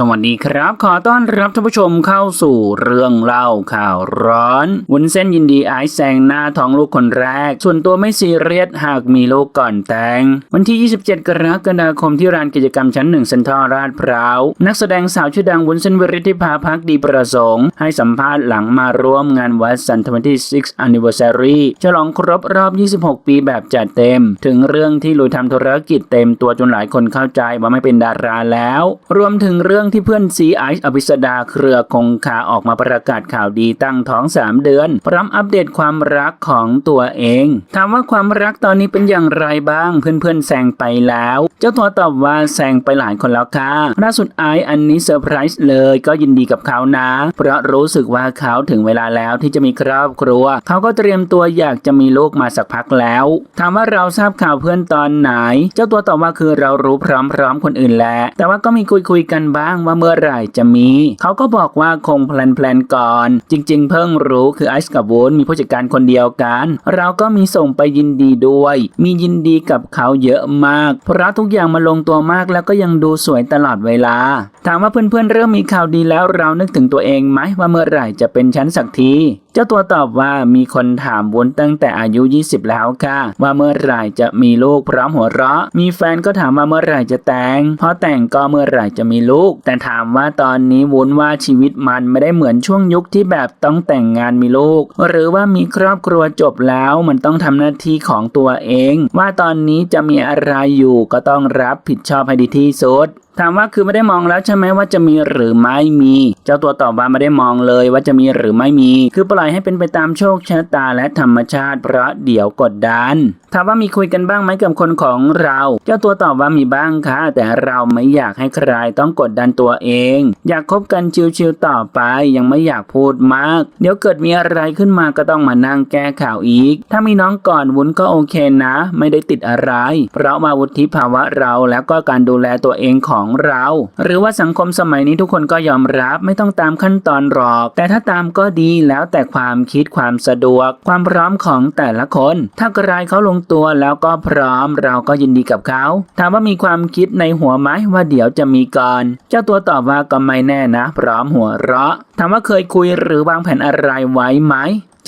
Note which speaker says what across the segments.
Speaker 1: สวัสดีครับ ขอต้อนรับท่านผู้ชมเข้าสู่เรื่องเล่าข่าวร้อนวุ้นเส้นยินดีไอซ์แซงหน้าท้องลูกคนแรก ส่วนตัวไม่ซีเรียสหากมีลูกก่อนแต่ง วันที่ 27 กรกฎาคมที่ร้านกิจกรรมชั้นหนึ่งเซ็นทรัลลาดพร้าว นักแสดงสาวชื่อดังวุ้นเส้นวิริธิภาพักดีประสงค์ ให้สัมภาษณ์หลังมาร่วมงานวัดสันทวันที่6 anniversary ฉลองครบรอบ 26 ปีแบบจัดเต็ม ถึงเรื่องที่ลุยทำธุรกิจเต็มตัวจนหลายคนเข้าใจว่าไม่เป็นดาราแล้ว รวมถึงเรื่องที่เพื่อนซีไอซ์อภิสดาเครือคงคาออกมาประกาศข่าวดีตั้งท้อง 3 เดือน พร้อมอัปเดตความรักของตัวเอง ถามว่าความรักตอนนี้เป็นอย่างไรบ้าง เพื่อนๆแซงไปแล้ว เจ้าตัวตอบว่าแซงไปหลายคนแล้วค่ะล่าสุดไอซ์อันนี้เซอร์ไพรส์เลยก็ยินดีกับเขานะ เพราะรู้สึกว่าเขาถึงเวลาแล้วที่จะมีครอบครัว เขาก็เตรียมตัวอยากจะมีลูกมาสักพักแล้วถามว่าเราทราบข่าวเพื่อนตอนไหน เจ้าตัวตอบว่าคือเรารู้พร้อมๆคนอื่นแหละแต่ว่าก็มีคุยๆกันบ้างว่าเมื่อไหร่จะมี เขาก็บอกว่าคงแพลนๆก่อน จริง ๆ เพิ่งรู้คือไอซ์กับวุ้นมีผู้จัดการคนเดียวกัน เราก็มีส่งไปยินดีด้วย มียินดีกับเขาเยอะมาก เพราะทุกอย่างมาลงตัวมากแล้วก็ยังดูสวยตลอดเวลา ถามว่าเพื่อนๆเริ่มมีข่าวดีแล้วเรานึกถึงตัวเองไหมว่าเมื่อไหร่จะเป็นชั้นสักทีเจ้าตัวตอบว่ามีคนถามวุ้นตั้งแต่อายุ 20 แล้วค่ะ ว่าเมื่อไหร่จะมีลูกพร้อมหัวเราะ มีแฟนก็ถามว่าเมื่อไหร่จะแต่งพอแต่งก็เมื่อไหร่จะมีลูกแต่ถามว่าตอนนี้วุ้นว่าชีวิตมันไม่ได้เหมือนช่วงยุคที่แบบต้องแต่งงานมีลูก หรือว่ามีครอบครัวจบแล้วมันต้องทำหน้าที่ของตัวเอง ว่าตอนนี้จะมีอะไรอยู่ก็ต้องรับผิดชอบให้ดีที่สุด ถามว่าคือไม่ได้มองแล้วใช่ไหมว่าจะมีหรือไม่มี เจ้าตัวตอบว่าไม่ได้มองเลยว่าจะมีหรือไม่มี คือปล่อยให้เป็นไปตามโชคชะตาและธรรมชาติ เพราะเดี๋ยวกดดันถามว่ามีคุยกันบ้างไหมกับคนของเรา เจ้าตัวตอบว่ามีบ้างค่ะ แต่เราไม่อยากให้ใครต้องกดดันตัวเอง อยากคบกันชิวๆต่อไป ยังไม่อยากพูดมาก เดี๋ยวเกิดมีอะไรขึ้นมาก็ต้องมานั่งแก้ข่าวอีก ถ้ามีน้องก่อนวุ้นก็โอเคนะ ไม่ได้ติดอะไร เพราะมาวุฒิภาวะเราแล้วก็การดูแลตัวเองของเรา หรือว่าสังคมสมัยนี้ทุกคนก็ยอมรับไม่ต้องตามขั้นตอนหรอก แต่ถ้าตามก็ดีแล้วแต่ความคิดความสะดวก ความพร้อมของแต่ละคน ถ้ากระไรเขาลงตัวแล้วก็พร้อมเราก็ยินดีกับเขาถามว่ามีความคิดในหัวไหมว่าเดี๋ยวจะมีก่อน เจ้าตัวตอบว่าก็ไม่แน่นะ พร้อมหัวเราะถามว่าเคยคุยหรือวางแผนอะไรไว้ไหม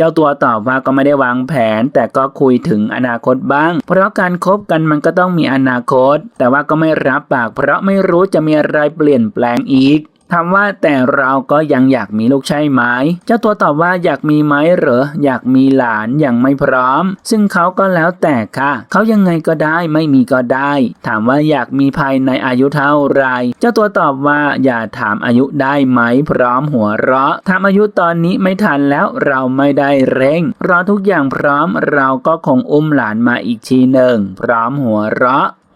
Speaker 1: เจ้าตัวตอบว่าก็ไม่ได้วางแผน แต่ก็คุยถึงอนาคตบ้าง เพราะการคบกันมันก็ต้องมีอนาคต แต่ว่าก็ไม่รับปาก เพราะไม่รู้จะมีอะไรเปลี่ยนแปลงอีก ถามว่าแต่เราก็ยังอยากมีลูกใช่ไหม เจ้าตัวตอบว่าอยากมีไหมเหรอ อยากมีหลานยังไม่พร้อม ซึ่งเขาก็แล้วแต่ค่ะ เขายังไงก็ได้ไม่มีก็ได้ ถามว่าอยากมีภายในอายุเท่าไร เจ้าตัวตอบว่าอย่าถามอายุได้ไหมพร้อมหัวเราะถามอายุตอนนี้ไม่ทันแล้วเราไม่ได้เร่ง รอทุกอย่างพร้อมเราก็คงอุ้มหลานมาอีกทีหนึ่งพร้อมหัวเราะ